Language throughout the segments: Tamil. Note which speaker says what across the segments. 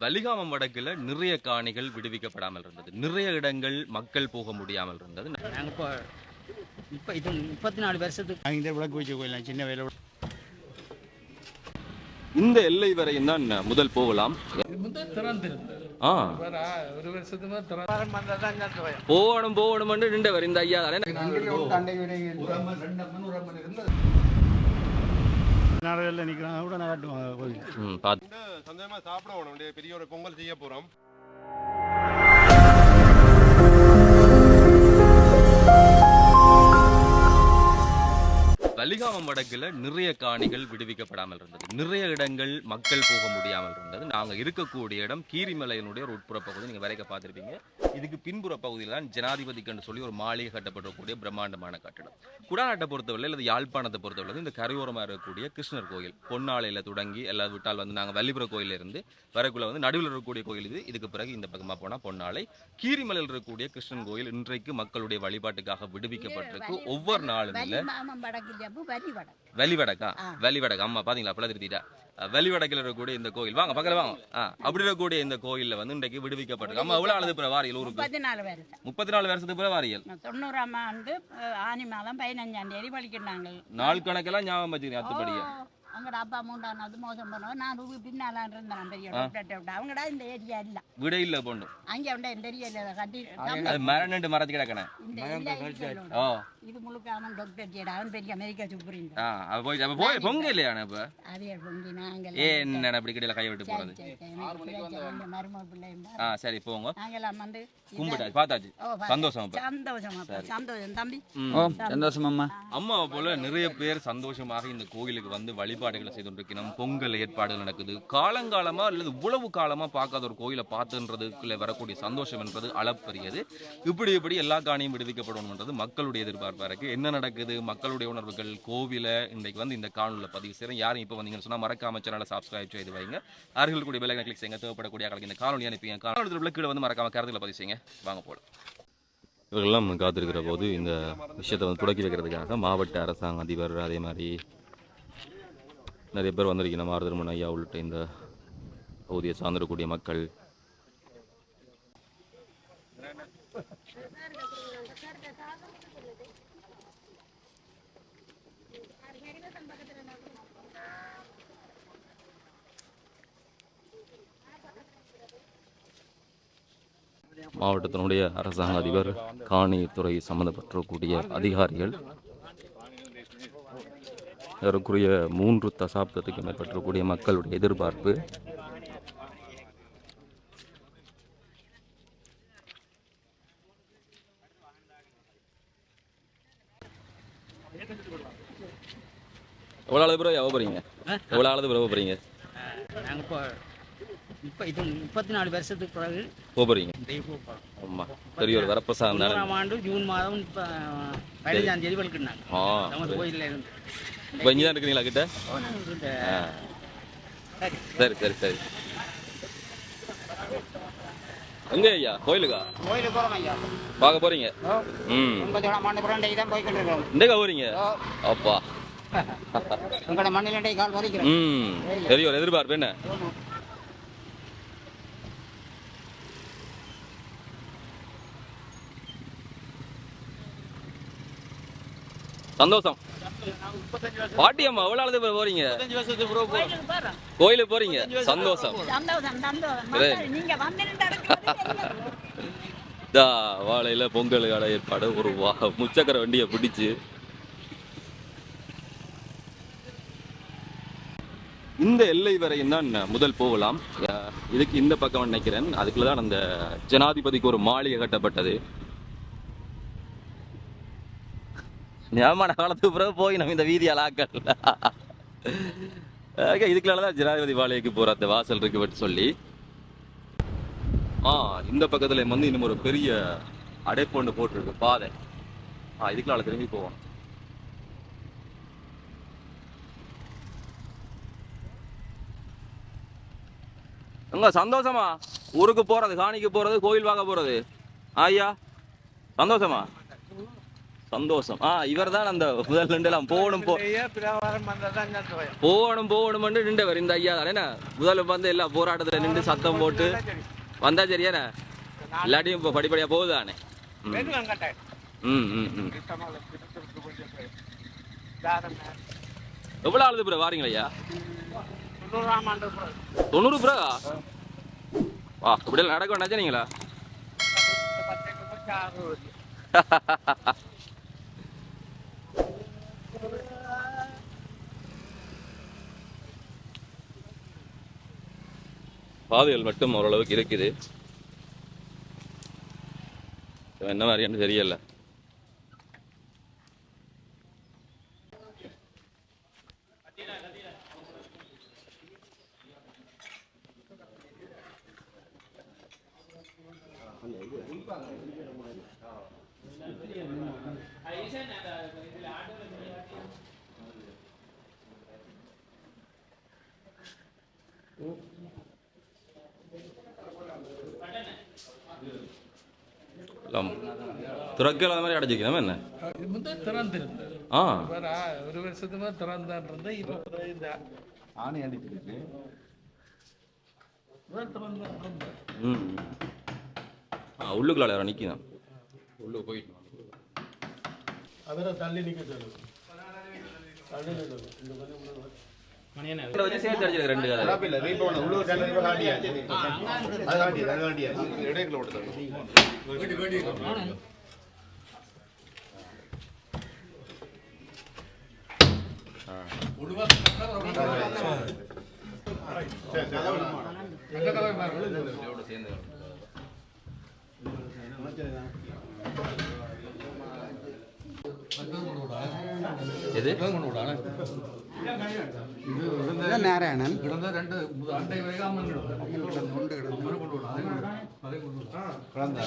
Speaker 1: வலிகாமம் வடக்குல நிறைய காணிகள் விடுவிக்கப்படாமல் இருந்தது. நிறைய இடங்கள் மக்கள் போக முடியாமல் இருந்தது.
Speaker 2: நாங்கள் இப்போ இப்போ இது முப்பத்தி நாலு வருஷத்துக்கு
Speaker 3: நாங்கள் இந்த விளக்கு வச்சு கோயிலாம் சின்ன வேலை.
Speaker 1: இந்த எல்லை வரையும் தான் முதல் போகலாம். ஆ.
Speaker 4: ஒரு வருஷத்துக்கு
Speaker 1: போகணும் போகணும் நின்று வரும் இந்த ஐயா
Speaker 3: நாடுகளில் நிற்கிறாங்க கூட நான் காட்டுவாங்க கோயில்
Speaker 1: ம், பார்த்து
Speaker 5: சந்தோஷமா சாப்பிடணும் அப்படியே பெரிய ஒரு பொங்கல் செய்ய போறோம்.
Speaker 1: வலிகாமம் வடக்குல நிறைய காணிகள் விடுவிக்கப்படாமல் இருந்தது. நிறைய இடங்கள் மக்கள் போக முடியாமல் இருந்தது. நாங்க இருக்கக்கூடிய இடம் கீரிமலையினுடைய ஒரு உட்புற பகுதி. நீங்க வரைக்க பார்த்திருப்பீங்க. இதுக்கு பின்புற பகுதியில் தான் ஜனாதிபதிக்குன்னு சொல்லி ஒரு மாளிகை கட்டப்பட்டிருக்கக்கூடிய பிரம்மாண்டமான கட்டடம். குடாநாட்டை பொறுத்தவரை அல்லது யாழ்ப்பாணத்தை பொறுத்தவரை இந்த கரையோரமாக இருக்கக்கூடிய கிருஷ்ணர் கோயில். பொன்னாலையில் தொடங்கி எல்லா விட்டால் வந்து நாங்கள் வள்ளிபுர கோயில்ல இருந்து வரக்குள்ள வந்து நடுவில் இருக்கக்கூடிய கோயில் இது. இதுக்கு பிறகு இந்த பக்கமாக போனால் பொன்னாலை. கீரிமலையில் இருக்கக்கூடிய கிருஷ்ணன் கோயில் இன்றைக்கு மக்களுடைய வழிபாட்டுக்காக விடுவிக்கப்பட்டிருக்கு. ஒவ்வொரு நாளும் இல்லை.
Speaker 6: மாமன் வடக்கு. இல்லையா வரி வடக்கு?
Speaker 1: வெளிவடக்கா
Speaker 6: ஆ.
Speaker 1: வெளிவடக்கு அம்மா பாத்தீங்களா? அப்பல திருத்திட்டா வெளிவடக்கில் இருக்கக்கூடிய இந்த கோயில். வாங்க பக்கத்துல வாங்க. அப்படி இருக்கக்கூடிய இந்த கோயில்ல வந்து இன்றைக்கு விடுவிக்கப்பட்டிருக்கு. அம்மா எவ்வளவு அழுது பிற வாரியல் ஊருக்கு?
Speaker 6: முப்பத்தி நாலு வருஷம்.
Speaker 1: முப்பத்தி நாலு வருஷத்துக்கு பிற வாரியல்
Speaker 6: தொண்ணூறாம் ஆண்டு ஆனி மாதம் பதினஞ்சாம் தேதி வலிக்கிட்டாங்க
Speaker 1: நாள் கணக்கெல்லாம் ஞாபகம் வச்சுக்கிறேன் அத்துப்படியா?
Speaker 6: அங்கட அப்பா மூன்றாவது மோசம் பண்ணோம் நான் ரூபி பின்னாலான் இருந்தேன் பெரிய அவங்கடா இந்த ஏரியா இல்ல.
Speaker 1: விட இல்ல பொண்ணு.
Speaker 6: அங்கே உண்டா இந்த ஏரியா இல்ல. கட்டி
Speaker 1: அது மரண்டு மறைச்சு கிடக்கணே
Speaker 6: இந்த இல்ல இது
Speaker 1: ஓ.
Speaker 6: இது முழுக்க அவன் டாக்டர் ஜேடா அவன் பெரிய அமெரிக்கா சுப்ரீம்
Speaker 1: ஆ அவ போய் அப்ப போய் பொங்க இல்லையா இப்ப?
Speaker 6: அதே பொங்கி நாங்கள்
Speaker 1: ஏ என்ன அப்படி கிடையில கை விட்டு போறது?
Speaker 6: மருமக பிள்ளைங்க
Speaker 1: ஆ சரி போங்க.
Speaker 6: நாங்கெல்லாம் வந்து இத-
Speaker 1: கும்பிட்டாச்சு பார்த்தாச்சு. சந்தோஷம் அப்ப
Speaker 6: சந்தோஷம் அப்பா, சந்தோஷம் தம்பி.
Speaker 2: ஓ சந்தோஷம் அம்மா.
Speaker 1: அம்மாவை போல நிறைய பேர் சந்தோஷமாக இந்த கோயிலுக்கு வந்து ஏற்பாடுகளை செய்து கொண்டிருக்கிறோம் பொங்கல் ஏற்பாடுகள் நடக்குது. காலங்காலமா அல்லது உழவு காலமா பார்க்காத ஒரு கோயிலை பார்த்துன்றதுக்குள்ள வரக்கூடிய சந்தோஷம் என்பது அளப்பரியது. இப்படி இப்படி எல்லா காணியும் விடுவிக்கப்படணும்ன்றது மக்களுடைய எதிர்பார்ப்பா இருக்கு. என்ன நடக்குது? மக்களுடைய உணர்வுகள் கோவில இன்றைக்கு வந்து இந்த காணொலியில் பதிவு செய்யறேன் யாரும் இப்போ வந்தீங்கன்னு சொன்னா மறக்காம சேனலை சப்ஸ்கிரைப் செய்து வைங்க. அருகில் கூடிய பெல் கிளிக் செய்யுங்க. தேவைப்படக்கூடிய ஆட்களுக்கு இந்த காணொலி அனுப்பிங்க. காணொலி கீழே வந்து மறக்காம கருத்துல பதிவு செய்யுங்க. வாங்க போல இவர்கள்லாம் காத்திருக்கிற போது இந்த விஷயத்தை வந்து தொடக்கி வைக்கிறதுக்காக மாவட்ட அரசாங்க அதிபர் அதே மாதிரி நிறைய பேர் வந்திருக்கீங்க. மாறுதர்மன் ஐயா உள்ளிட்ட இந்த பகுதியை சார்ந்திருக்கக்கூடிய மக்கள். மாவட்டத்தினுடைய அரசாங்க அதிபர் காணித்துறை சம்பந்தப்பட்டிருக்கக்கூடிய அதிகாரிகள் ஏறக்குறைய மூன்று தசாப்தத்துக்கு மேற்பட்டிருக்கக்கூடிய மக்களுடைய எதிர்பார்ப்பு. எவ்வளோ ஆளது பிறகு எவ்வளோ போறீங்க? எவ்வளோ ஆளது பிறகு போறீங்க?
Speaker 2: நாங்கள் இப்போ இப்போ இது முப்பத்தி நாலு வருஷத்துக்கு பிறகு
Speaker 1: போக போறீங்க.
Speaker 2: தெய்வ போகிறோம்
Speaker 1: ஆமா பெரிய ஒரு வரப்பிரசாதம்
Speaker 2: ஆண்டு ஜூன் மாதம் இப்போ பதினஞ்சாம் தேதி நம்ம கோயிலில் இருந்து.
Speaker 1: இப்போ இங்கே தான் இருக்கிறீங்களா கிட்ட?
Speaker 2: இந்த. சரி
Speaker 1: சரி சரி. எங்க ஐயா? கோயிலுக்கா?
Speaker 2: கோயிலுக்கு போகிறோம் ஐயா.
Speaker 1: பார்க்க போறீங்க? ம்.
Speaker 2: ஏழாம் ஆண்டு பிறண்டை தான்
Speaker 1: அப்பா.
Speaker 2: உங்களோட மண்ணிலண்டை கால் வரைக்கிறோம்
Speaker 1: ம். ஒரு எதிர்பார்ப்பு என்ன? சந்தோஷம். பாட்டி அம்மா எவ்வளவு ஆளுது போறீங்க? கோயிலுக்கு போறீங்க? சந்தோஷம். வாழையில பொங்கல் கடை ஏற்பாடு ஒரு வா முச்சக்கர வண்டியை பிடிச்சு. இந்த எல்லை வரையும் தான் முதல் போகலாம். அஹ் இதுக்கு இந்த பக்கம் நினைக்கிறேன். அதுக்குள்ள தான் அந்த ஜனாதிபதிக்கு ஒரு மாளிகை கட்டப்பட்டது. ஞாபக காலத்துக்கு பிறகு போய் நம்ம இந்த வீதியால் ஆக்கல இதுக்குள்ள தான் ஜனாதிபதி மாளிகைக்கு போற அந்த வாசல் இருக்கு சொல்லி. ஆ இந்த பக்கத்துல வந்து இன்னும் ஒரு பெரிய அடைப்பு ஒன்று போட்டிருக்கு பாதை. ஆ இதுக்குள்ளால திரும்பி போவோம் எங்க சந்தோஷமா? ஊருக்கு போறது காணிக்கு போறது கோயில் வாங்க போறது. ஐயா சந்தோஷமா? சந்தோஷம். ஆ இவர் தான் அந்த முதல் ரெண்டுலாம் போகணும் போ. போகணும் போகணும் நின்றவர் இந்த ஐயா தானே முதல்ல வந்து எல்லா போராட்டத்தில் நின்று சத்தம் போட்டு வந்தா சரியானே இல்லாட்டியும் இப்போ படிப்படியாக போகுதானே? ம். ம் ம் எவ்வளோ ஆளுது ப்ரோ வாரீங்களா ஐயா?
Speaker 4: பிறகு.
Speaker 1: தொண்ணூறு ப்ரோ வா இப்படியெல்லாம் நடக்க வேண்டாச்சா நீங்களா பாதைகள் மட்டும் ஓரளவுக்கு இருக்குது. என்ன மாதிரியான்னு தெரியல எல்லாம் துறக்கல மாதிரி அடைச்சிக்கணும் என்ன?
Speaker 4: இது திறந்திருந்தது
Speaker 1: ஆ.
Speaker 4: ஒரு வருஷத்துக்கு மேல திறந்தான் இருந்தது இப்போ பிறகு இந்த
Speaker 5: ஆணை அடிச்சிருக்கு.
Speaker 1: ம். ஆ உள்ளுக்குள்ள யாரோ நிற்கிறான் உள்ளே போயிட்டு
Speaker 3: அவரை தள்ளி நிற்க சொல்லு தள்ளி நிற்க இந்த கொஞ்சம்
Speaker 1: வச்சு சேர்த்து அடிச்சிருக்க ரெண்டு கதை
Speaker 5: இல்ல நீ போன உள்ளூர் சேனல் காட்டியா அது காட்டியா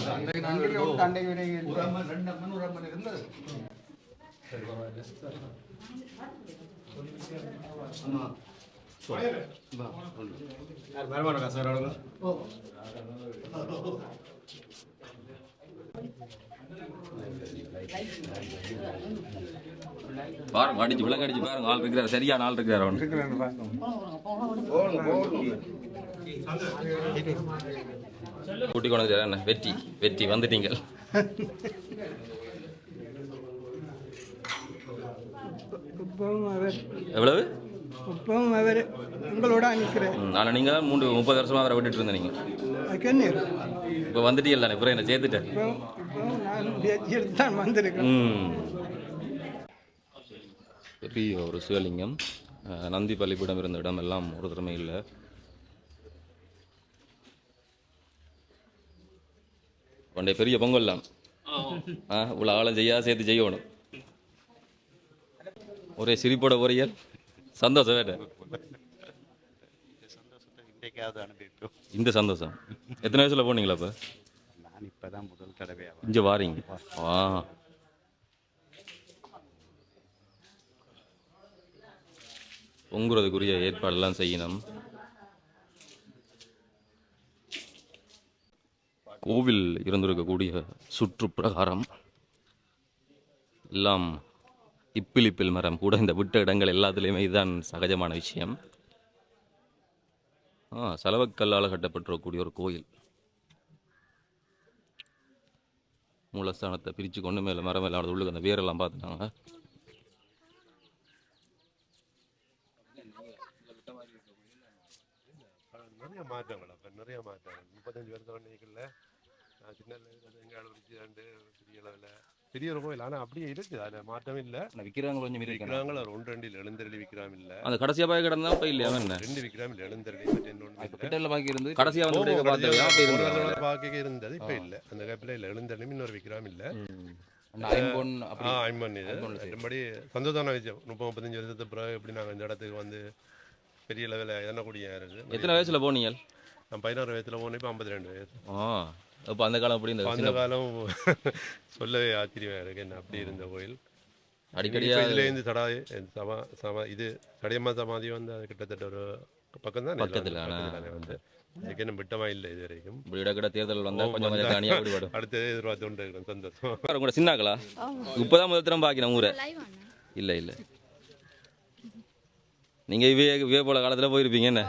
Speaker 5: அது காட்டியா இடையில
Speaker 1: பாருங்க அடிச்சு விளக்கு அடிச்சு பாருங்க. ஆள் இருக்கிறார் சரியான ஆள் இருக்கிறார் அவன். கூட்டி கொண்டு வெற்றி வெற்றி வந்துட்டீங்க
Speaker 7: இப்பவும் அவர்
Speaker 1: எவ்வளவு?
Speaker 7: இப்பவும் அவர். உங்களோட நிற்கிறார்
Speaker 1: ம், ஆனா நீங்க தான் மூணு முப்பது வருஷமா அவரை விட்டுட்டு இருந்த நீங்க
Speaker 7: அதுக்கு என்ன
Speaker 1: இப்போ வந்துட்டீங்கல்ல அப்புறம் என்ன சேர்த்துட்டேன்
Speaker 7: தான் வந்திருக்கேன்.
Speaker 1: பெரிய ஒரு சிவலிங்கம். நந்தி பள்ளிப்பீடம் இருந்த இடம் எல்லாம் ஒரு திறமை இல்லை. பண்டைய பெரிய பொங்கல்லாம். ஆ இவ்வளோ ஆழம் செய்யா சேர்த்து செய்யணும். ஒரே சிரிப்போட பொரியல் சந்தோஷம் வேற.
Speaker 3: இன்றைக்காவது
Speaker 1: இந்த சந்தோஷம். எத்தனை வயசுல போனீங்களா இப்போ
Speaker 3: நான் இப்பதான் முதல் தடவையாக
Speaker 1: இங்கே வாரீங்க. ஆ பொங்குறதுக்குரிய ஏற்பாடெல்லாம் செய்யணும். கோவில் இருந்திருக்கக்கூடிய சுற்றுப்பிரகாரம் எல்லாம் இப்பிலிப்பில் மரம் கூட இந்த விட்ட இடங்கள் எல்லாத்துலேயுமே இதுதான் சகஜமான விஷயம். ஆ செலவக்கல்லால் கட்டப்பட்டிருக்கக்கூடிய ஒரு கோயில். மூலஸ்தானத்தை பிரித்து கொண்டு மேலே மரம் எல்லாம் உள்ளுக்கு அந்த வேரெல்லாம் பார்த்துட்டாங்க.
Speaker 5: நிறைய மாற்றங்கள் அப்ப நிறைய மாற்றங்கள். முப்பத்தஞ்சு வருஷம் பண்ணிக்கல நான் சின்ன எங்கால பிடிச்சி ரெண்டு பெரிய அளவில். பெரிய ஒரு கோயில். ஆனால் அப்படியே இருக்குது அதில் மாற்றம் இல்லை.
Speaker 1: விற்கிறாங்க கொஞ்சம்
Speaker 5: விற்கிறாங்களா ஒரு ஒன்று ரெண்டில் எழுந்தருளி விற்கிறாம இல்லை.
Speaker 1: அந்த கடைசியாக போய் கிடந்தா இப்போ இல்லையா? என்ன?
Speaker 5: ரெண்டு விற்கிறாம இல்லை எழுந்தருளி
Speaker 1: கிட்டல பாக்கி இருந்து கடைசியாக வந்து
Speaker 5: பார்க்க இருந்தது. இப்போ இல்லை. அந்த கேப்பில் இல்லை எழுந்தருளி இன்னொரு விற்கிறாம இல்லை. மற்றபடி சந்தோஷமான விஷயம். முப்பது முப்பத்தஞ்சு வருஷத்துக்கு பிறகு எப்படி நாங்கள் இந்த இடத்துக்கு வந்து பெரிய லெவலில் எண்ணக்கூடிய இருக்குது
Speaker 1: எத்தனை வயசுல போனீங்க?
Speaker 5: நான் பதினாறு வயசுல போனேன் இப்போ ஐம்பத்தி ரெண்டு வயசு.
Speaker 1: ஆ இப்போ அந்த காலம் அப்படி இந்த
Speaker 5: அந்த காலம் சொல்லவே ஆச்சரியமா இருக்கு. என்ன அப்படி இருந்த கோயில்?
Speaker 1: அடிக்கடியா
Speaker 5: இப்ப இதுல இருந்து தடா சமா சமா இது சடையம்மா சமாதி வந்து அது கிட்டத்தட்ட ஒரு பக்கம் தான்
Speaker 1: பக்கத்துல, ஆனா.
Speaker 5: வந்து. விட்டமா இல்லை இது வரைக்கும்
Speaker 1: இடக்கிட தேர்தல் வந்தா கொஞ்சம் கொஞ்சம் தனியாக விடுபடும்
Speaker 5: அடுத்தது எதிர்பார்த்து கொண்டு இருக்கிறேன் சந்தோஷம்
Speaker 1: உங்களோட சின்னாக்களா? இப்பதான் முதல் தரம் பாக்கிறேன் ஊரை. இல்ல இல்ல. நீங்க இவே இவே போல காலத்துல போயிருப்பீங்க என்ன?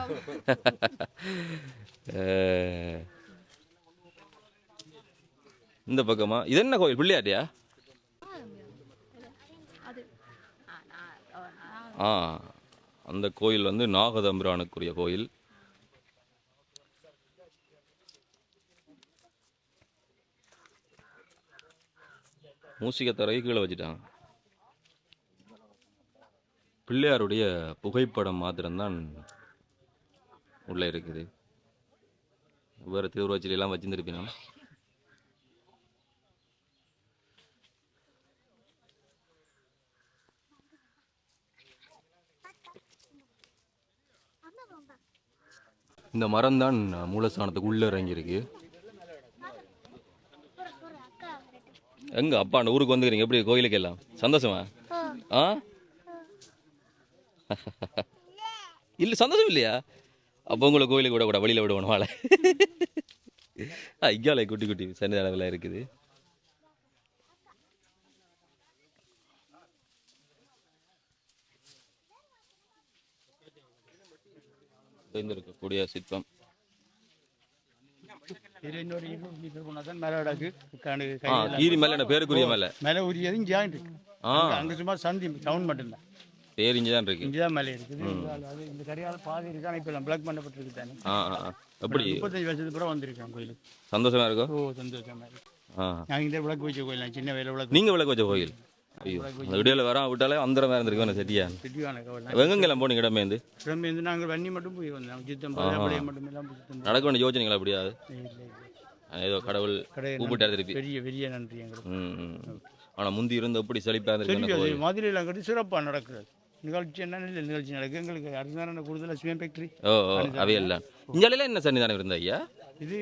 Speaker 1: இந்த பக்கமா? இது என்ன கோயில்? பிள்ளையாட்டியா ஆ அந்த கோயில் வந்து நாகதம்பிரானுக்குரிய கோயில். மூசிகத்தரை கீழே வச்சுட்டாங்க. பிள்ளையாருடைய புகைப்படம் மாத்திரம்தான் உள்ளே இருக்குது. வேறு திருவுருவச்சிலாம் வச்சுருந்துருப்பினா இந்த மரம் தான் மூலஸ்தானத்துக்கு உள்ளே இறங்கியிருக்கு. எங்க அப்பா அந்த ஊருக்கு வந்துக்கிறீங்க? எப்படி கோயிலுக்கு எல்லாம்? சந்தோஷமா? ஆ. இல்லை சந்தோஷம் இல்லையா? அப்போ உங்களை கோயிலுக்கு விட கூட வெளியில் விடுவோம் வாழை. ஐயாலை குட்டி குட்டி சன்னிதானங்களாம் இருக்குது இருக்கக்கூடிய சிற்பம்
Speaker 2: இது இன்னொரு இருநூறு மீட்டர் போனால் தான் மேலே கிடக்கு கணு
Speaker 1: ஆ கீரி மேலே பேருக்குரிய மேலே?
Speaker 2: மேலே உரியது இங்கே இருக்கு. அங்கே சும்மா சந்தி சவுண்ட் மட்டும்தான்.
Speaker 1: பேர் இங்கே தான் இருக்கு.
Speaker 2: இங்கே தான் மேலே இருக்குது. இந்த கரையால் பாதி இருக்கு? ஆனால் இப்போ பிளாக் பண்ணப்பட்டிருக்கு தானே.
Speaker 1: எப்படி?
Speaker 2: முப்பத்தஞ்சு வருஷத்துக்கு அப்புறம் வந்திருக்கேன் கோயிலுக்கு.
Speaker 1: சந்தோஷமா இருக்கோ?
Speaker 2: ஓ சந்தோஷமா இருக்கு.
Speaker 1: ஆ.
Speaker 2: நாங்கள் இந்த விளக்கு வச்ச கோயில் சின்ன வேலை விளக்கு
Speaker 1: நீங்க விளக்கு வச்ச கோயில்? ஐயோ அந்த விடியல வர விட்டாலே அந்தரமா இருந்திருக்கோம் செட்டியா
Speaker 2: திட்டிவான கோயில்
Speaker 1: எங்கெங்கெல்லாம் போனீங்க இடமேந்து
Speaker 2: நாங்கள் வன்னி மட்டும் போய் வந்தோம். சித்தம் மட்டும்
Speaker 1: நடக்க வேண்டிய யோசனைங்களா
Speaker 2: இல்லை.
Speaker 1: ஏதோ கடவுள்
Speaker 2: கடை
Speaker 1: கூப்பிட்டாரு திருப்பி.
Speaker 2: பெரிய பெரிய நன்றி எங்களுக்கு.
Speaker 1: ம், ம். ஆனா முந்தி இருந்து எப்படி செழிப்பா இருந்திருக்கு அந்த
Speaker 2: தெரியும்
Speaker 1: கோயில்
Speaker 2: அது மதுரையில் கட்டி சிறப்பாக நடக்கிறது. நிகழ்ச்சி என்ன நிகழ்ச்சி நடக்குது எங்களுக்கு அரசாங்க கூடுதலாக சிவன் ஃபேக்ட்ரி
Speaker 1: ஓ அவையெல்லாம். இஞ்சாலையில என்ன சன்னிதானம் இருந்த ஐயா?
Speaker 2: இது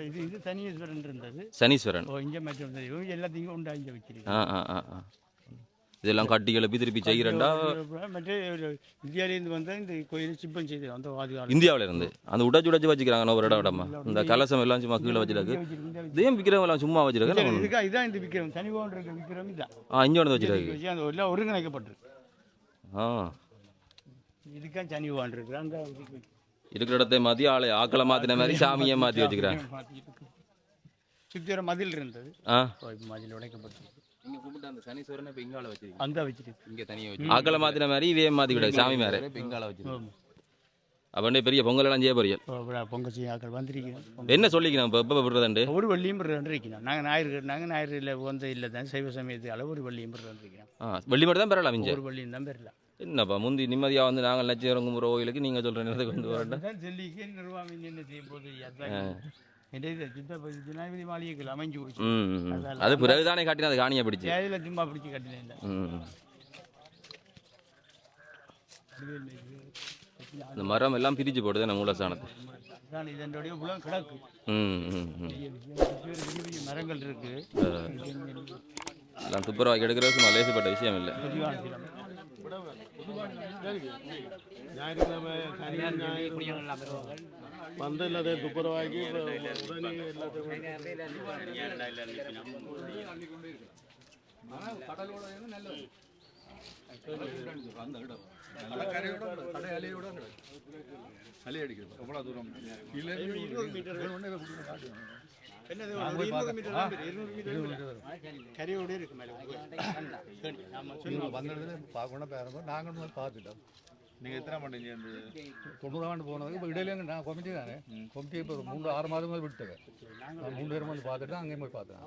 Speaker 2: இது இது தனியேஸ்வரன் இருந்தது.
Speaker 1: சனீஸ்வரன்.
Speaker 2: ஓ இங்கே மட்டும் இருந்தது. எல்லாத்தையும் உண்டா இங்கே வச்சிருக்கு
Speaker 1: ஆ ஆ ஆ ஆ. இதெல்லாம் கட்டி கிளப்பி திருப்பி செய்கிறண்டா
Speaker 2: மற்ற இந்தியாவிலேருந்து வந்த இந்த கோயில் சிப்பம் செய்து அந்த வாதி காலம்
Speaker 1: இந்தியாவுல இருந்து அந்த உடைச்சு உடைச்சு வச்சுக்கிறாங்க ஒரு இடம் இடமா இந்த கலசம் எல்லாம் சும்மா கீழே வச்சிருக்கு இதையும் விற்கிறவங்க எல்லாம் சும்மா வச்சிருக்காங்க
Speaker 2: இதான் இந்த விக்ரம் தனிவோன் இருக்க விக்ரம் இதான்.
Speaker 1: ஆ இங்கே வந்து வச்சிருக்கு
Speaker 2: அந்த எல்லாம் ஒருங்கிணைக்கப்பட்டிருக்கு.
Speaker 1: ஆ.
Speaker 2: இதுக்கா சனிவான் இருக்கு அங்கே
Speaker 1: இருக்கிற இடத்தை மாற்றி ஆளை ஆக்களை மாற்றின மாதிரி சாமியை மாற்றி வச்சுக்கிறாங்க.
Speaker 2: சுற்றி மதில் இருந்தது.
Speaker 1: ஆ.
Speaker 2: மதில் உடைக்கப்பட்டிருக்கு.
Speaker 1: நீங்கள் கூப்பிட்டு அந்த சனீஸ்வரனை இப்போ இங்கால வச்சிருக்கீங்க.
Speaker 2: அந்த வச்சிருக்கு
Speaker 1: இங்கே தனியாக வச்சு ஆக்களை மாற்றின மாதிரி இவையே மாற்றி விடாது சாமி மேலே இப்போ இங்கால வச்சிருக்கோம் பெரிய பொங்கல் எல்லாம் செய்ய போறீங்க?
Speaker 2: பொங்கல் செய்ய ஆக்கள் வந்திருக்கிறோம்
Speaker 1: என்ன சொல்லிக்கணும்? இப்போ எப்போ விடுறதுண்டு?
Speaker 2: ஒரு வள்ளியும் இருக்கணும் நாங்கள் ஞாயிறு நாங்கள் ஞாயிறு வந்து இல்லை தான் சைவ சமயத்து அளவு ஒரு வள்ளியும்
Speaker 1: ஆ வெள்ளி மட்டும் தான் பெறலாம் மிஞ்ச
Speaker 2: ஒரு வள்ளியும் தான் பெறலாம்.
Speaker 1: என்னப்பா முந்தி நிம்மதியாக வந்து நாங்கள் லட்சம் கும்புற கோயிலுக்கு நீங்கள் சொல்கிற நேரத்துக்கு வந்து வரேன்
Speaker 2: நிர்வாகம் என்ன செய்ய போகுது ஜனாதிபதி அமைஞ்சு கொடுச்சு
Speaker 1: ம் ம், ம். அது பிறகுதானே காட்டினா அது காணியை பிடிச்சி
Speaker 2: தேதியில் சும்மா பிடிச்சி கட்டினேன் இல்லை
Speaker 1: ம் இந்த மரம் எல்லாம் பிரிச்சு போடுது நம்ம மூலஸ்தானத்தை
Speaker 2: இதனுடைய உலகம் கிடக்கு விஷயம் பெரிய பெரிய மரங்கள் இருக்கு
Speaker 1: எல்லாம் துப்புரவாக்கி எடுக்கிறது சும்மா லேசுப்பட்ட விஷயம் இல்லை.
Speaker 3: ஞாயிற்றுக்கிழமை
Speaker 2: தான் பெரிய, இருநூறு மீட்டர் வரும். கரையோட இருக்கு மேலே ஆமா சொல்லுங்க
Speaker 8: பார்க்கணும் பேருங்க நாங்கள் பார்த்துட்டோம் நீங்கள் எத்தனை பண்ணீங்க தொண்ணூறாம் ஆண்டு போனது இப்போ இடையில நான் கொமிட்டி தானே. கொமிட்டி இப்போ ஒரு மூன்று ஆறு மாதம் மேலே விட்டுங்க நான் மூணு பேரும் வந்து பார்த்துட்டு அங்கேயும் போய் பார்த்தேன்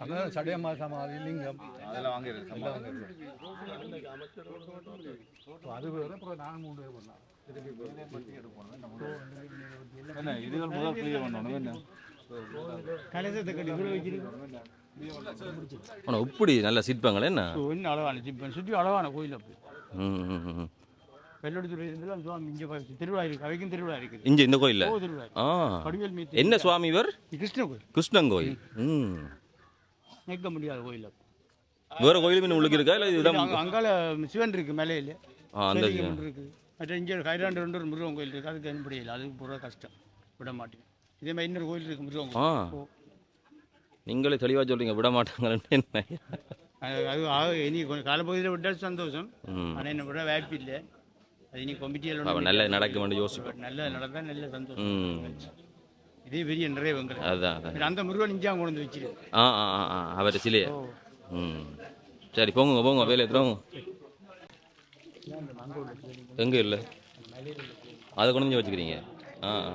Speaker 8: அங்கே சடையம்மா சமாதி லிங்கம். அதெல்லாம் வாங்கிருக்கு எல்லாம் வாங்கிருக்கு அது வேறு அப்புறம் நான் மூணு பேர் பண்ணேன் இதுகள் முதல் கிளியர் பண்ணணும் என்ன?
Speaker 1: இப்படி நல்ல சிற்பங்கள் என்ன?
Speaker 2: அளவான சிப்பன் சுற்றி அளவான கோயில் அப்படி. வெள்ளோடுதுறை இருந்தாலும் சுவாமி இங்கே திருவிழா இருக்கு. அவைக்கும் திருவிழா இருக்குது.
Speaker 1: இங்கே இந்த கோயிலில்?
Speaker 2: திருவிழா
Speaker 1: ஆ.
Speaker 2: மீத்து
Speaker 1: என்ன சுவாமி இவர்?
Speaker 2: கிருஷ்ண கோயில்.
Speaker 1: கிருஷ்ணன் கோயில். ம்.
Speaker 2: நிற்க முடியாத கோயில்.
Speaker 1: வேற கோயிலுமே உள்ளுக்கு இருக்கா? இல்லை இதுதான்
Speaker 2: அங்க- அங்கால சிவன் இருக்கு மேலையில்
Speaker 1: ஆ அந்த
Speaker 2: இருக்கு. மற்ற இங்கே ஹைராண்டு ரெண்டு ஒரு முருகன் கோயில் இருக்கு. அதுக்கு அனுப்படியில் அதுக்கு போகிற கஷ்டம். விட மாட்டேன். இதே மாதிரி இன்னொரு கோயில் இருக்கு முருகன்
Speaker 1: ஆ. நீங்களே தெளிவாக சொல்றீங்க. விட மாட்டாங்கன்னு என்ன?
Speaker 2: அது இனி கொஞ்சம் காலப்பகுதியில் விட்டால் சந்தோஷம். ஆனால் என்ன விட வாய்ப்பு இல்லை அது இனி கொமிட்டியில்
Speaker 1: அவன் நல்ல நடக்க வேண்டிய யோசிப்போம்.
Speaker 2: நல்ல நடந்தால் நல்ல சந்தோஷம். இதே பெரிய நிறைய
Speaker 1: அதான்
Speaker 2: அந்த முருகன் இஞ்சாங்க கொண்டு வச்சிரு.
Speaker 1: ஆ ஆ ஆ அவர் சிலையே. ம். சரி போங்க போங்க வேலை எடுத்துருவோங்க எங்கே இல்லை? அதை கொண்டு வச்சுக்கிறீங்க. ஆ ஆ.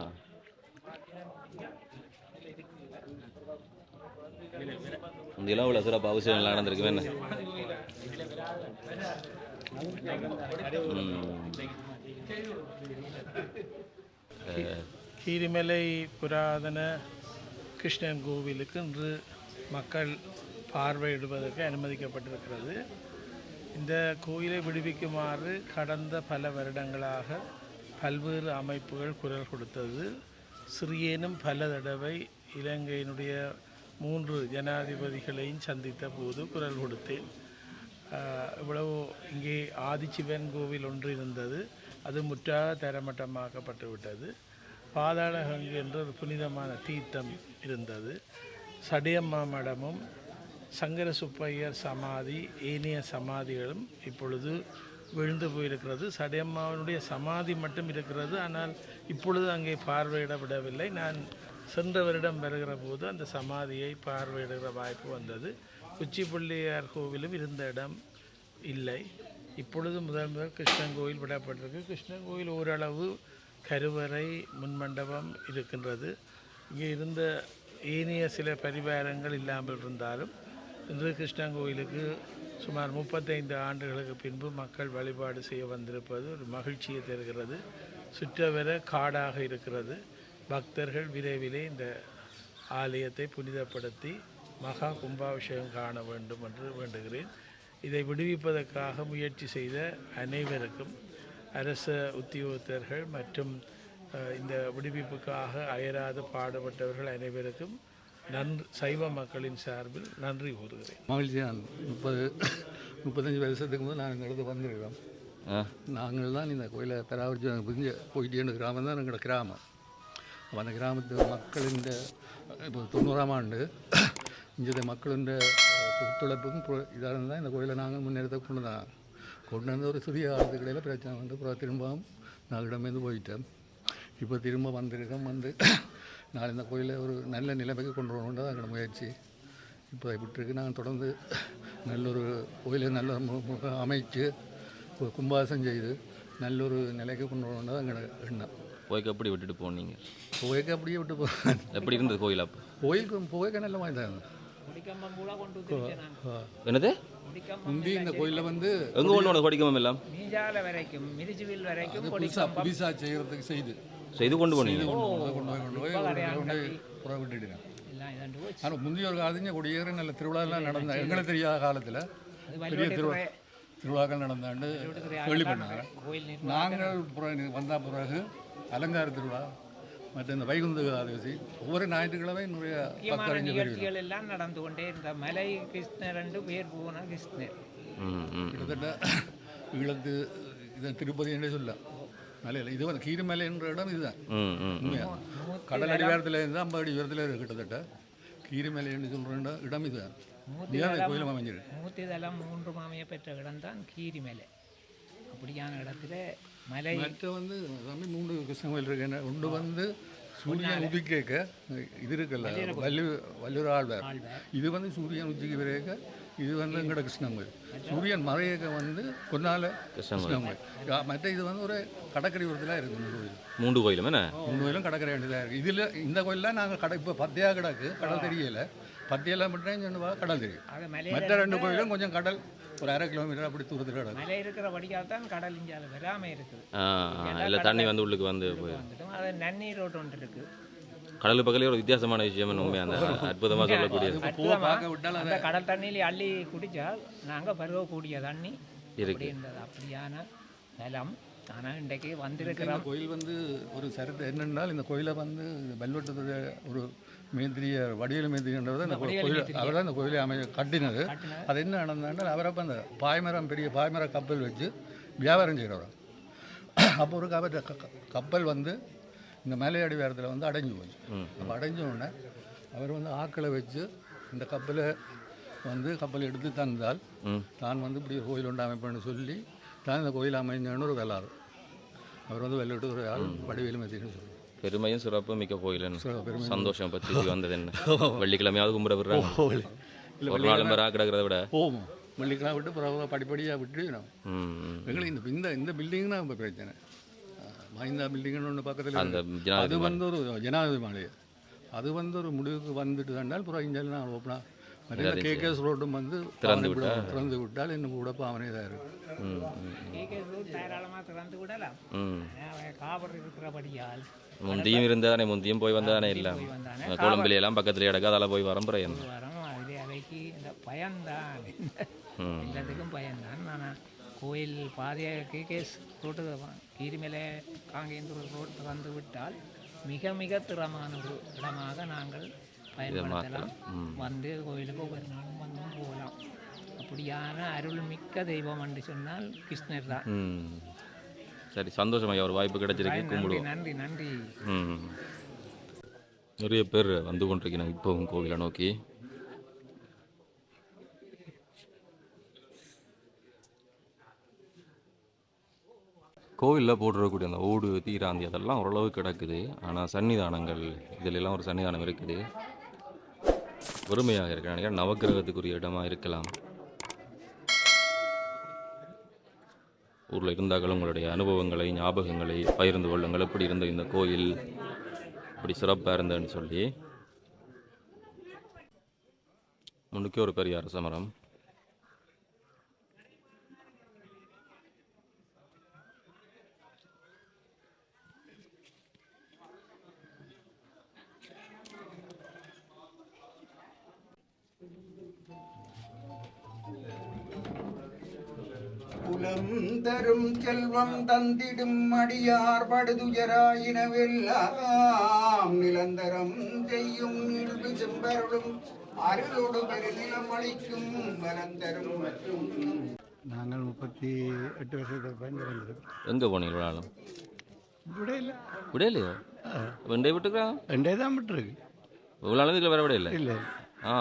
Speaker 1: இந்த இளவுல சிறப்பு அவசியம் நடந்திருக்கு என்ன.
Speaker 4: கீரிமலை புராதன கிருஷ்ணன் கோவிலுக்கு இன்று மக்கள் பார்வையிடுவதற்கு அனுமதிக்கப்பட்டிருக்கிறது. இந்த கோயிலை விடுவிக்குமாறு கடந்த பல வருடங்களாக பல்வேறு அமைப்புகள் குரல் கொடுத்தது. சிறியேனும் பல தடவை இலங்கையினுடைய மூன்று ஜனாதிபதிகளையும் சந்தித்த போது குரல் கொடுத்தேன். இவ்வளவு இங்கே ஆதிச்சிவன் கோவில் ஒன்று இருந்தது. அது முற்றாக தரமட்டமாக்கப்பட்டு விட்டது. பாதாளகங்கு என்ற ஒரு புனிதமான தீர்த்தம் இருந்தது. சடையம்மா மடமும் சங்கர சுப்பையர் சமாதி ஏனைய சமாதிகளும் இப்பொழுது விழுந்து போயிருக்கிறது. சடையம்மாவினுடைய சமாதி மட்டும் இருக்கிறது. ஆனால் இப்பொழுது அங்கே பார்வையிட விடவில்லை நான் சென்ற வருடம் வருகிற போது அந்த சமாதியை பார்வையிடுகிற வாய்ப்பு வந்தது. உச்சிப்பிள்ளையார் கோவிலும் இருந்த இடம் இல்லை. இப்பொழுது முதல் முதல் கிருஷ்ணன் கோயில் விடப்பட்டிருக்கு. கிருஷ்ணன் கோயில் ஓரளவு கருவறை முன்மண்டபம் இருக்கின்றது. இங்கே இருந்த ஏனைய சில பரிவாரங்கள் இல்லாமல் இருந்தாலும் இன்று கிருஷ்ணன் கோயிலுக்கு சுமார் முப்பத்தைந்து ஆண்டுகளுக்கு பின்பு மக்கள் வழிபாடு செய்ய வந்திருப்பது ஒரு மகிழ்ச்சியை தருகிறது. சுற்றவர காடாக இருக்கிறது. பக்தர்கள் விரைவிலே இந்த ஆலயத்தை புனிதப்படுத்தி மகா கும்பாபிஷேகம் காண வேண்டும் என்று வேண்டுகிறேன். இதை விடுவிப்பதற்காக முயற்சி செய்த அனைவருக்கும் அரச உத்தியோகத்தர்கள் மற்றும் இந்த விடுவிப்புக்காக அயராது பாடுபட்டவர்கள் அனைவருக்கும் நன்றி சைவ மக்களின் சார்பில் நன்றி கூறுகிறேன்.
Speaker 8: மகிழ்ச்சி நான் முப்பது முப்பத்தஞ்சு வருஷத்துக்கு நான் இந்த இடத்துக்கு வந்திருக்கிறோம் நாங்கள் தான் இந்த கோயிலை பராமரித்து புரிஞ்ச போயிட்டே கிராமம் தான் எங்களோட கிராமம். அந்த கிராமத்து மக்களின் இப்போ தொண்ணூறாம் ஆண்டு இங்கே மக்களின் ஒத்துழைப்பும் இதாக இருந்தால் இந்த கோயிலை நாங்கள் முன்னேறத்தை கொண்டு தான் கொண்டு வந்து ஒரு சிறிய ஆளுகளில் பிரச்சனை வந்து அப்புறம் திரும்பவும் நான் இடமேந்து போயிட்டேன் இப்போ திரும்ப வந்திருக்கோம் வந்து நான் இந்த கோயிலை ஒரு நல்ல நிலைமைக்கு கொண்டு வரணுன்றது தான் எங்களோட முயற்சி. இப்போ விட்டுருக்கு நாங்கள் தொடர்ந்து நல்லொரு கோயிலை நல்ல அமைச்சு கும்பாசம் செய்து நல்லொரு நிலைக்கு கொண்டு வரணுன்றது தான் எங்களோட எண்ணம்.
Speaker 1: போய்க்கு எப்படி விட்டுட்டு போனீங்க?
Speaker 8: போய்க்க அப்படியே விட்டு போகிறேன்
Speaker 1: எப்படி இருந்தது கோயில் அப்போ?
Speaker 8: கோயிலுக்கு போய்க்க நல்ல மாதிரி தான்
Speaker 1: என்னது?
Speaker 8: முந்தி இந்த கோயிலில் வந்து
Speaker 1: எங்கே கொண்டு போனது கொடிக்கம்பம் எல்லாம்?
Speaker 9: மீஜால வரைக்கும் மிரிஜுவில் வரைக்கும்
Speaker 8: அது புதுசாக புதுசாக செய்கிறதுக்கு செய்து.
Speaker 1: செய்து கொண்டு போனீங்க?
Speaker 8: கொண்டு போய் கொண்டு போய்
Speaker 9: இதாண்டு போச்சு.
Speaker 8: ஆனால் முந்தைய ஒரு காலத்துல கொடியேற நல்ல திருவிழாலாம் நடந்த எங்களுக்கு தெரியாத காலத்தில் பெரிய திருவிழா திருவிழாக்கள் நடந்தாண்டு கேள்விப்பட்டாங்க
Speaker 9: கோயில்
Speaker 8: நாங்கள் புற- வந்த பிறகு அலங்கார திருவிழா மற்ற இந்த வைகுந்த ஏகாதசி ஒவ்வொரு ஞாயிற்றுக்கிழமை
Speaker 9: முக்கியமான
Speaker 8: பத்தறிஞ்சு
Speaker 9: நிகழ்ச்சிகள் எல்லாம் நடந்து கொண்டே இருந்த மலை கிருஷ்ணர் ரெண்டு பேர் போன கிருஷ்ணர்.
Speaker 8: கிட்டத்தட்ட ஈழத்து இது திருப்பதி என்றே சொல்லலாம். மலையில் இது வந்து கீரிமலை என்ற இடம் இதுதான். உண்மையா? கடல் அடி உயரத்தில் இருந்து ஐம்பது அடி உயரத்தில் இருக்கு கிட்டத்தட்ட. கீரிமலை என்று சொல்கிற இடம் இதுதான். கோயிலும் அமைஞ்சிருக்கு
Speaker 9: தலம் மூன்று மாமையை பெற்ற இடம் தான் கீரிமலை. அப்படியான இடத்துல மலை.
Speaker 8: மற்ற வந்து சாமி மூன்று கிருஷ்ண கோயில் இருக்கு என்ன ஒன்று வந்து சூரியன் உதிக்க இது இருக்குல்ல வல்லு வல்லூர் ஆழ்வார். இது வந்து சூரியன் உச்சிக்கு விரைக்க இது வந்து எங்கட கிருஷ்ணன் கோயில் சூரியன் மறையக்க வந்து கொன்னால
Speaker 1: கிருஷ்ணன்
Speaker 8: கோயில் மற்ற இது வந்து ஒரு கடற்கரை ஓரத்தில் இருக்குது இந்த கோயில்.
Speaker 1: மூன்று கோயிலும் என்ன?
Speaker 8: மூணு கோயிலும் கடற்கரை வேண்டியதாக இருக்குது இதில் இந்த கோயிலில் நாங்கள் கடை இப்போ பத்தியாக கிடக்கு கடல் தெரியல. பத்தியெல்லாம் மட்டும் சொன்னா கடல் தெரியும். மற்ற ரெண்டு கோயிலும் கொஞ்சம் கடல் ஒரு அரை கிலோமீட்டர் அப்படி தூரத்தில் கிடக்கு
Speaker 9: மலை இருக்கிற வடிகால் தான் கடல் இஞ்சால வராமல் இருக்குது.
Speaker 1: ஆ இல்லை தண்ணி வந்து உள்ளுக்கு வந்து போய்
Speaker 9: வந்துட்டோம் அது நன்னீர் ரோடு ஒன்று இருக்குது
Speaker 1: கடலுக்கு பக்கத்துலேயே ஒரு வித்தியாசமான விஷயம் உண்மையாக அந்த அற்புதமாக சொல்லக்கூடியது
Speaker 8: அது பூவை பார்க்க விட்டால்
Speaker 9: அந்த கடல் தண்ணியில அள்ளி குடிச்சால் நாங்கள் பருவக்கூடிய தண்ணி
Speaker 1: இருக்கு.
Speaker 9: அப்படியான நிலம். ஆனால் இன்றைக்கு
Speaker 8: இந்த
Speaker 9: வந்திருக்கிறோம்
Speaker 8: கோயில் வந்து ஒரு சரித்திரம் என்னென்னால் இந்த கோயிலை வந்து வெல்வெட்டத்துடைய ஒரு மேந்திரிய வடிவேலு மேந்திரின்றவர் இந்த கோயில் அவர் தான் இந்த கோயிலை அமை கட்டினது. அது என்ன நடந்தால் அவரை அப்போ அந்த பாய்மரம் பெரிய பாய்மர கப்பல் வச்சு வியாபாரம் செய்கிறவர் அப்போ ஒரு கப்பல் கப்பல் வந்து இந்த மலையடி வேரத்தில் வந்து அடைஞ்சு போச்சு. அப்போ அடைஞ்ச உடனே அவர் வந்து ஆக்களை வச்சு இந்த கப்பலை வந்து கப்பல் எடுத்து தந்தால். தான் வந்து இப்படி கோயில் உண்டு அமைப்பேன்னு சொல்லி தான் இந்த கோயில் அமைஞ்சன்னு ஒரு வெள்ளாறு அவர் வந்து வெள்ளட்டு ஒரு ஆள் வடிவேலு மெத்தின்னு சொல்லுவார்
Speaker 1: பெருமையும் சிறப்பும் மிக்க கோயிலுன்னு. சந்தோஷம் பற்றி வந்தது என்ன வெள்ளிக்கிழமையாவது கும்பிட விடுறாங்க.
Speaker 8: இல்லை.
Speaker 1: ஒரு நாள் பேரா கிடக்கிறத விட.
Speaker 8: போவோம். வெள்ளிக்கிழமை விட்டு பிறகு படிப்படியாக விட்டு. எங்களுக்கு இந்த இந்த இந்த பில்டிங் தான் இப்போ பிரச்சனை. மைந்தா பில்டிங்னு ஒன்று பக்கத்தில்
Speaker 1: அந்த
Speaker 8: அது வந்து ஒரு ஜனாதிபதி மாளிகை. அது வந்து ஒரு முடிவுக்கு வந்துட்டு தந்தால் புறம் இங்கே நான் ஓப்பனா மற்ற கேகேஎஸ் ரோட்டும் வந்து
Speaker 1: திறந்து
Speaker 8: பாவனை விட- திறந்து விட்டால் இன்னும் கூட பாவனை தான் இருக்கும்.
Speaker 1: முந்தியும் இருந்தானே முந்தியும் போய் வந்தானே இல்ல எல்லாம். பக்கத்துல கிடக்கு அதில் போய் வரம் பிரயம்
Speaker 9: வரோம் அதில் அவைக்கு இந்த பயம்தான். எல்லாத்துக்கும் பயம்தான் நான் கோயில் பாதைய கேகேஸ் ரோட்டு கீரிமலை காங்கேந்தூர் ரோட் திறந்து விட்டால் மிக மிக திறமான ஒரு இடமாக நாங்கள் பயன்படுத்தலாம். வந்து கோயிலுக்கு ஒவ்வொரு நாளும் வந்து போகலாம். அப்படியான அருள்மிக்க தெய்வம் என்று சொன்னால் கிருஷ்ணர் தான்.
Speaker 1: சரி சந்தோஷம் ஐயா. ஒரு வாய்ப்பு கிடைச்சிருக்கு. கும்பிடுவோம்.
Speaker 9: நன்றி நன்றி.
Speaker 1: நிறைய பேர் வந்து கொண்டிருக்கிறாங்க இப்போவும் கோவிலை நோக்கி. கோவிலில் போட்டுறக்கூடிய அந்த ஓடு தீராந்தி அதெல்லாம் ஓரளவு கிடக்குது. ஆனால் சன்னிதானங்கள் இதில் எல்லாம் ஒரு சன்னிதானம் இருக்குது. பொறுமையாக இருக்கு நினைக்கிறேன். நவக்கிரகத்துக்குரிய இடமாக இருக்கலாம். ஊரில் இருந்தார்கள் உங்களுடைய அனுபவங்களை ஞாபகங்களை பகிர்ந்து கொள்ளுங்கள். எப்படி இருந்த இந்த கோயில்? இப்படி சிறப்பாக இருந்ததுன்னு சொல்லி. முன்னுக்கே ஒரு பெரிய அரச மரம்
Speaker 10: குலம் தரும் செல்வம் தந்திடும் அடியார் படுதுயராயினவெல்லாம் நிலந்தரம் செய்யும் நீழ்வு செம்பருளும் அருளோடு பெருநிலம் அளிக்கும் வலந்தரும் மற்றும்
Speaker 2: நாங்கள் முப்பத்தி எட்டு வருஷத்துக்கு பயன் இருந்திருக்கோம்
Speaker 1: எங்கே போனீங்க விழாலும்
Speaker 2: விட இல்லை
Speaker 1: விடையிலையோ வெண்டை விட்டுக்கிறான்
Speaker 2: ரெண்டே தான் விட்டுருக்கு
Speaker 1: விழாலும் இதில் வேற விட இல்லை
Speaker 2: இல்லை
Speaker 1: ஆ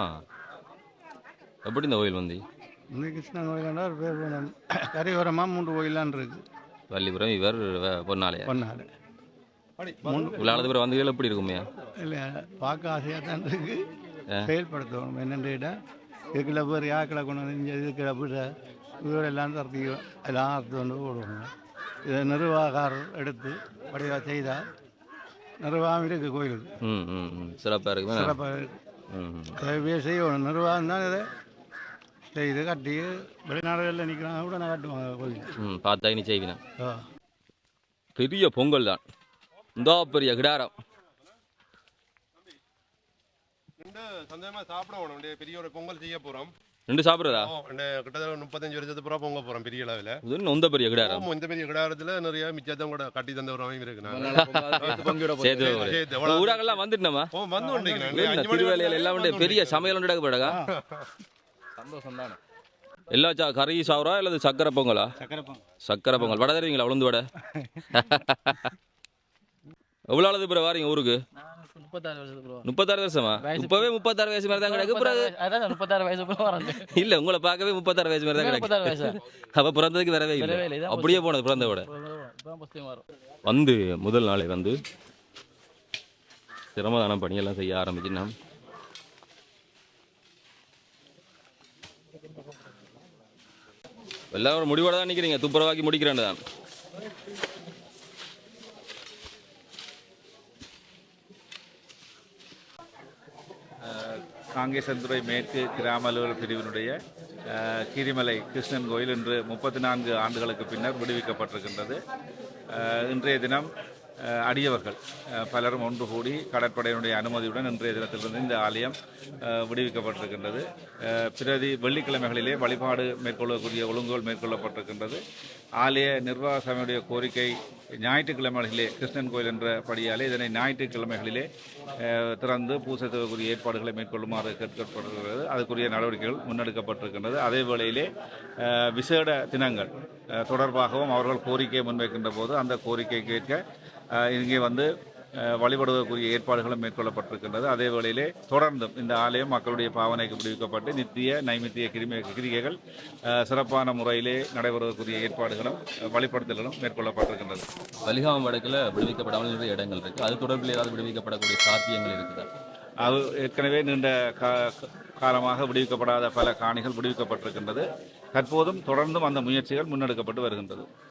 Speaker 1: எப்படி இந்த கோயில் வந்து
Speaker 2: இந்த கிருஷ்ணன் கோயிலாண்டா ஒரு பேர் போனோம் கரையோரமாக மூன்று கோயிலான் இருக்கு
Speaker 1: வள்ளிபுரம் இவர்
Speaker 2: பொன்னால
Speaker 1: விழாலது பிறகு வந்து எப்படி இருக்குமையா?
Speaker 2: இல்லை பார்க்க ஆசையாக தான் இருக்கு. செயல்படுத்தணும். என்னென்னு இதுக்குள்ள பேர் யாக்கில் கொண்டு வந்து இதுக்குள்ள விட இதோட எல்லாம் தரத்தி எல்லாம் அறுத்து கொண்டு போடுவாங்க இதை நிர்வாகார் எடுத்து வடிவாக செய்தால் நிர்வாகம் இருக்குது கோயிலுக்கு.
Speaker 1: ம் ம் ம். சிறப்பாக இருக்குமே.
Speaker 2: சிறப்பாக இருக்கு. செய்யணும். நிர்வாகம் தான் இதை செய்து கட்டி வெளிநாடுகளில் நிற்கிறாங்க கூட நான் கட்டுவாங்க கோயில்
Speaker 1: ம் பார்த்தா இனி செய்வினா. பெரிய பொங்கல் தான். இந்த பெரிய கிடாரம்.
Speaker 5: ரெண்டு சந்தோஷமா சாப்பிட வேணும் இந்த பெரிய ஒரு பொங்கல் செய்ய போறோம்.
Speaker 1: ரெண்டு சாப்பிட்றதா?
Speaker 5: இந்த கிட்டத்தட்ட முப்பத்தஞ்சு வருஷத்துக்கு அப்புறம் பொங்க போறோம் பெரிய அளவில்.
Speaker 1: இது நொந்த பெரிய கிடாரம்?
Speaker 5: இந்த பெரிய கிடாரத்துல நிறைய மிச்சத்தம் கூட கட்டி தந்த ஒரு அமைப்பு இருக்கு.
Speaker 1: ஊராகெல்லாம் வந்துட்டோமா
Speaker 5: ஓ, வந்து. அஞ்சு மணி
Speaker 1: எல்லாம் பெரிய சமையல் உண்டு போயிடக்கா
Speaker 8: சந்தோஷம் தானே
Speaker 1: எல்லா சா கறி சாவரா அல்லது சக்கரை பொங்கலா?
Speaker 2: சக்கரைப்பம்
Speaker 1: சக்கரை பொங்கல். வடை தருவீங்களா உளுந்து வடை? எவ்வளோ அளவு பிற வாரீங்க ஊருக்கு?
Speaker 9: முப்பத்தாறு
Speaker 1: வருஷமா? இப்பவே முப்பத்தாறு வயசு மாதிரி தான் கிடக்கு
Speaker 9: முப்பத்தாறு வயசு வரேன்
Speaker 1: இல்ல உங்களை பார்க்கவே முப்பத்தாறு வயசு மாதிரி தான் கிடக்கு.
Speaker 9: வயசா?
Speaker 1: அப்ப பிறந்ததுக்கு வரவே இல்லை.
Speaker 9: இல்லை,
Speaker 1: அப்படியே போனது பிறந்த விட வந்து முதல் நாளை வந்து சிரமதான பணியெல்லாம் செய்ய ஆரம்பிச்சுன்னா எல்லாம் ஒரு முடிவோட தான் நிற்கிறீங்க துப்புரவாக்கி முடிக்கிறேன் தான்.
Speaker 11: காங்கேசந்துறை மேற்கு கிராம அலுவலர் பிரிவினுடைய கீரிமலை கிருஷ்ணன் கோயில் இன்று முப்பத்தி நான்கு ஆண்டுகளுக்கு பின்னர் விடுவிக்கப்பட்டிருக்கின்றது. இன்றைய தினம் அடியவர்கள். பலரும் ஒன்று கூடி கடற்படையினுடைய அனுமதியுடன் இன்றைய தினத்திலிருந்து இந்த ஆலயம் விடுவிக்கப்பட்டிருக்கின்றது. பிரதி வெள்ளிக்கிழமைகளிலே வழிபாடு மேற்கொள்ளக்கூடிய ஒழுங்குகள் மேற்கொள்ளப்பட்டிருக்கின்றது. ஆலய நிர்வாக சபையுடைய கோரிக்கை ஞாயிற்றுக்கிழமைகளிலே கிருஷ்ணன் கோயில் என்ற படியாலே இதனை ஞாயிற்றுக்கிழமைகளிலே திறந்து பூசை தொகுதிக்குரிய ஏற்பாடுகளை மேற்கொள்ளுமாறு கேட்கப்படுகிறது அதுக்குரிய நடவடிக்கைகள் முன்னெடுக்கப்பட்டிருக்கின்றது. அதே வேளையிலே விசேட தினங்கள் தொடர்பாகவும் அவர்கள் கோரிக்கையை முன்வைக்கின்ற போது அந்த கோரிக்கைக்கு ஏற்க இங்கே வந்து வழிபடுவதற்குரிய ஏற்பாடுகளும் மேற்கொள்ளப்பட்டிருக்கின்றது. அதே வேளையிலே தொடர்ந்தும் இந்த ஆலயம் மக்களுடைய பாவனைக்கு விடுவிக்கப்பட்டு நித்திய நைமித்திய கிருமி கிரிகைகள் சிறப்பான முறையிலே நடைபெறுவதற்குரிய ஏற்பாடுகளும் வழிபடுத்தல்களும் மேற்கொள்ளப்பட்டிருக்கின்றது.
Speaker 1: வலிகாமம் வடக்கில் விடுவிக்கப்படாமல் இடங்கள் இருக்கு. அது தொடர்பில் ஏதாவது விடுவிக்கப்படக்கூடிய சாத்தியங்கள் இருக்குதா?
Speaker 11: அது ஏற்கனவே நீண்ட கா- காலமாக விடுவிக்கப்படாத பல காணிகள் விடுவிக்கப்பட்டிருக்கின்றது. தற்போதும் தொடர்ந்தும் அந்த முயற்சிகள் முன்னெடுக்கப்பட்டு வருகின்றது.